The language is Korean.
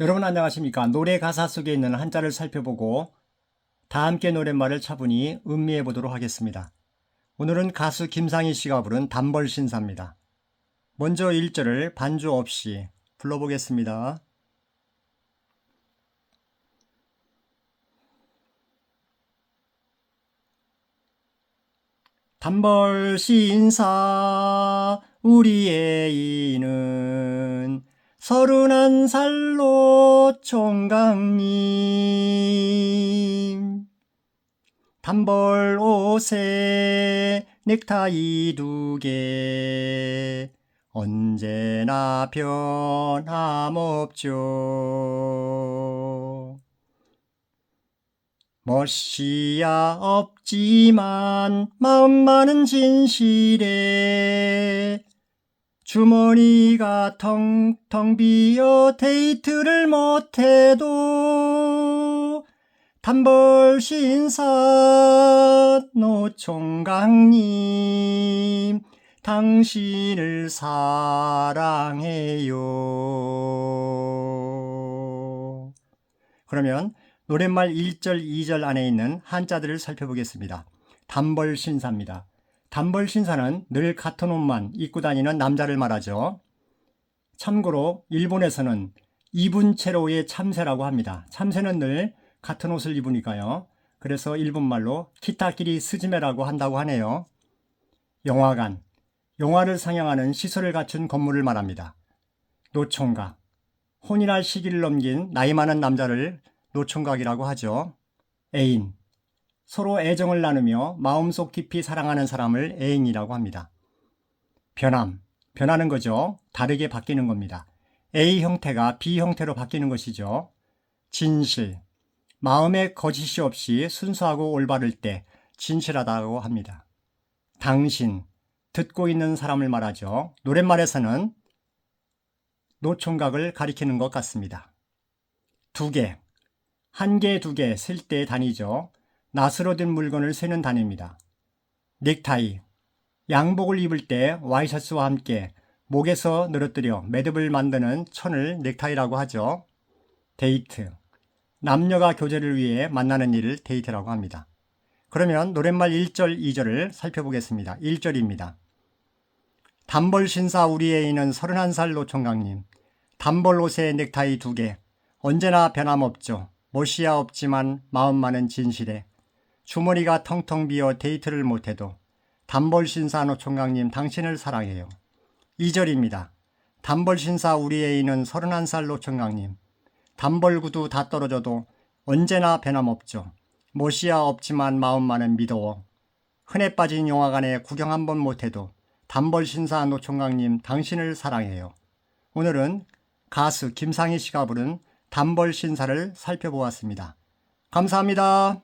여러분 안녕하십니까? 노래 가사 속에 있는 한자를 살펴보고 다 함께 노랫말을 차분히 음미해 보도록 하겠습니다. 오늘은 가수 김상희 씨가 부른 단벌신사입니다. 먼저 1절을 반주 없이 불러보겠습니다. 단벌신사 우리의 이는 서른한 살로 총각님 단벌 옷에 넥타이 두 개 언제나 변함없죠. 멋이야 없지만 마음만은 진실에 주머니가 텅텅 비어 데이트를 못해도 단벌 신사 노총각님 당신을 사랑해요. 그러면 노랫말 1절, 2절 안에 있는 한자들을 살펴보겠습니다. 단벌 신사입니다. 단벌 신사는 늘 같은 옷만 입고 다니는 남자를 말하죠. 참고로 일본에서는 입은 채로의 참새라고 합니다. 참새는 늘 같은 옷을 입으니까요. 그래서 일본말로 키타키리 스즈메라고 한다고 하네요. 영화관, 영화를 상영하는 시설을 갖춘 건물을 말합니다. 노총각, 혼인할 시기를 넘긴 나이 많은 남자를 노총각이라고 하죠. 애인, 서로 애정을 나누며 마음속 깊이 사랑하는 사람을 애인이라고 합니다. 변함, 변하는 거죠. 다르게 바뀌는 겁니다. A 형태가 B 형태로 바뀌는 것이죠. 진실, 마음에 거짓이 없이 순수하고 올바를 때 진실하다고 합니다. 당신, 듣고 있는 사람을 말하죠. 노랫말에서는 노총각을 가리키는 것 같습니다. 두 개, 한 개, 두 개 셀 때 단위죠. 낫으로 된 물건을 세는 단위입니다. 넥타이, 양복을 입을 때 와이셔츠와 함께 목에서 늘어뜨려 매듭을 만드는 천을 넥타이라고 하죠. 데이트, 남녀가 교제를 위해 만나는 일을 데이트라고 합니다. 그러면 노랫말 1절, 2절을 살펴보겠습니다. 1절입니다. 단벌 신사 우리 애인은 31살 노총각님. 단벌 옷에 넥타이 두 개. 언제나 변함없죠. 멋이야 없지만 마음만은 진실해. 주머니가 텅텅 비어 데이트를 못해도 단벌 신사 노총각님 당신을 사랑해요. 2절입니다. 단벌 신사 우리 애인은 31살 노총각님. 단벌 구두 다 떨어져도 언제나 변함없죠. 멋이야 없지만 마음만은 믿어워. 흔해 빠진 영화관에 구경 한 번 못해도 단벌 신사 노총각님 당신을 사랑해요. 오늘은 가수 김상희 씨가 부른 단벌 신사를 살펴보았습니다. 감사합니다.